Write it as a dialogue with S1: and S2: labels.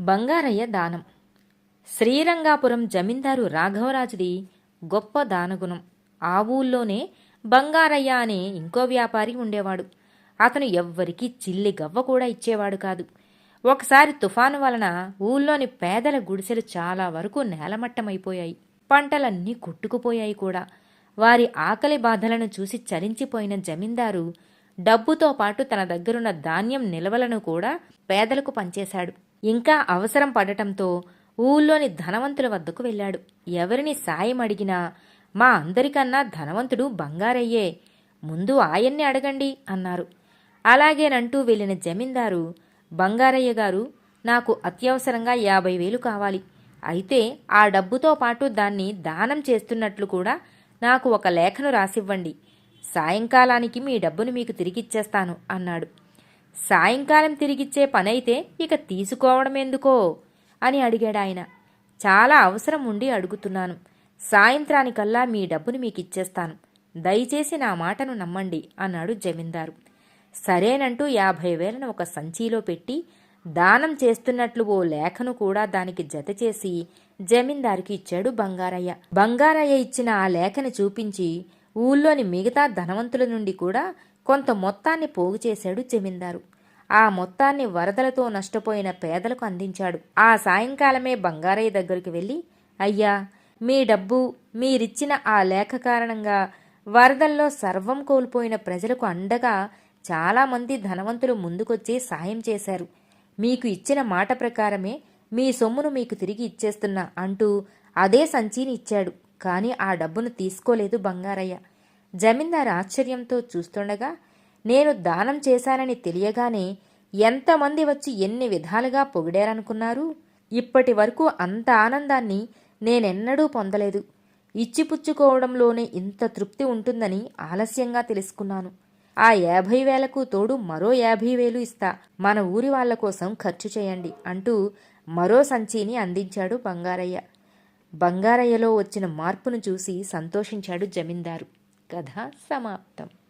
S1: బంగారయ్య దానం. శ్రీరంగాపురం జమీందారు రాఘవరాజుది గొప్ప దానగుణం. ఆ ఊళ్ళోనే బంగారయ్య అనే ఇంకో వ్యాపారి ఉండేవాడు. అతను ఎవ్వరికీ చిల్లి గవ్వ కూడా ఇచ్చేవాడు కాదు. ఒకసారి తుఫాను వలన ఊళ్ళోని పేదల గుడిసెలు చాలా వరకు నేలమట్టమైపోయాయి. పంటలన్నీ కొట్టుకుపోయాయి కూడా. వారి ఆకలి బాధలను చూసి చలించిపోయిన జమీందారు డబ్బుతో పాటు తన దగ్గరున్న ధాన్యం నిల్వలను కూడా పేదలకు పంచేశాడు. ఇంకా అవసరం పడటంతో ఊళ్ళోని ధనవంతుల వద్దకు వెళ్ళాడు. ఎవరిని సాయం అడిగినా మా అందరికన్నా ధనవంతుడు బంగారయ్యే ముందు ఆయన్ని అడగండి అన్నారు. అలాగేనంటూ వెళ్ళిన జమీందారు బంగారయ్య గారు నాకు అత్యవసరంగా యాభై వేలు కావాలి. అయితే ఆ డబ్బుతో పాటు దాన్ని దానం చేస్తున్నట్లు కూడా నాకు ఒక లేఖను రాసివ్వండి. సాయంకాలానికి మీ డబ్బును మీకు తిరిగిచ్చేస్తాను అన్నాడు. సాయంకాలం తిరిగిచ్చే పనైతే ఇక తీసుకోవడం ఎందుకో అని అడిగాడు ఆయన. చాలా అవసరం ఉండి అడుగుతున్నాను. సాయంత్రానికల్లా మీ డబ్బును మీకు ఇచ్చేస్తాను దయచేసి నా మాటను నమ్మండి అన్నాడు జమీందారు. సరేనంటూ యాభై వేలను ఒక సంచిలో పెట్టి దానం చేస్తున్నట్లు ఓ లేఖను కూడా దానికి జత చేసి జమీందారుకి ఇచ్చాడు బంగారయ్య. బంగారయ్య ఇచ్చిన ఆ లేఖను చూపించి ఊళ్ళోని మిగతా ధనవంతుల నుండి కూడా కొంత మొత్తాన్ని పోగు చేశాడు జమీందారు. ఆ మొత్తాన్ని వరదలతో నష్టపోయిన పేదలకు అందించాడు. ఆ సాయంకాలమే బంగారయ్య దగ్గరికి వెళ్ళి అయ్యా మీ డబ్బు మీరిచ్చిన ఆ లేఖ కారణంగా వరదల్లో సర్వం కోల్పోయిన ప్రజలకు అండగా చాలామంది ధనవంతులు ముందుకొచ్చి సాయం చేశారు. మీకు ఇచ్చిన మాట ప్రకారమే మీ సొమ్మును మీకు తిరిగి ఇచ్చేస్తున్నా అంటూ అదే సంచిని ఇచ్చాడు. కానీ ఆ డబ్బును తీసుకోలేదు బంగారయ్య. జమీందారు ఆశ్చర్యంతో చూస్తుండగా నేను దానం చేశానని తెలియగానే ఎంతమంది వచ్చి ఎన్ని విధాలుగా పొగిడారనుకున్నారు? ఇప్పటి వరకు అంత ఆనందాన్ని నేనెన్నడూ పొందలేదు. ఇచ్చిపుచ్చుకోవడంలోనే ఇంత తృప్తి ఉంటుందని ఆలస్యంగా తెలుసుకున్నాను. ఆ యాభై వేలకు తోడు మరో యాభై వేలు ఇస్తా మన ఊరి వాళ్ళ కోసం ఖర్చు చేయండి అంటూ మరో సంచిని అందించాడు బంగారయ్య. బంగారయ్యలో వచ్చిన మార్పును చూసి సంతోషించాడు జమీందారు. कथा समाप्तम्।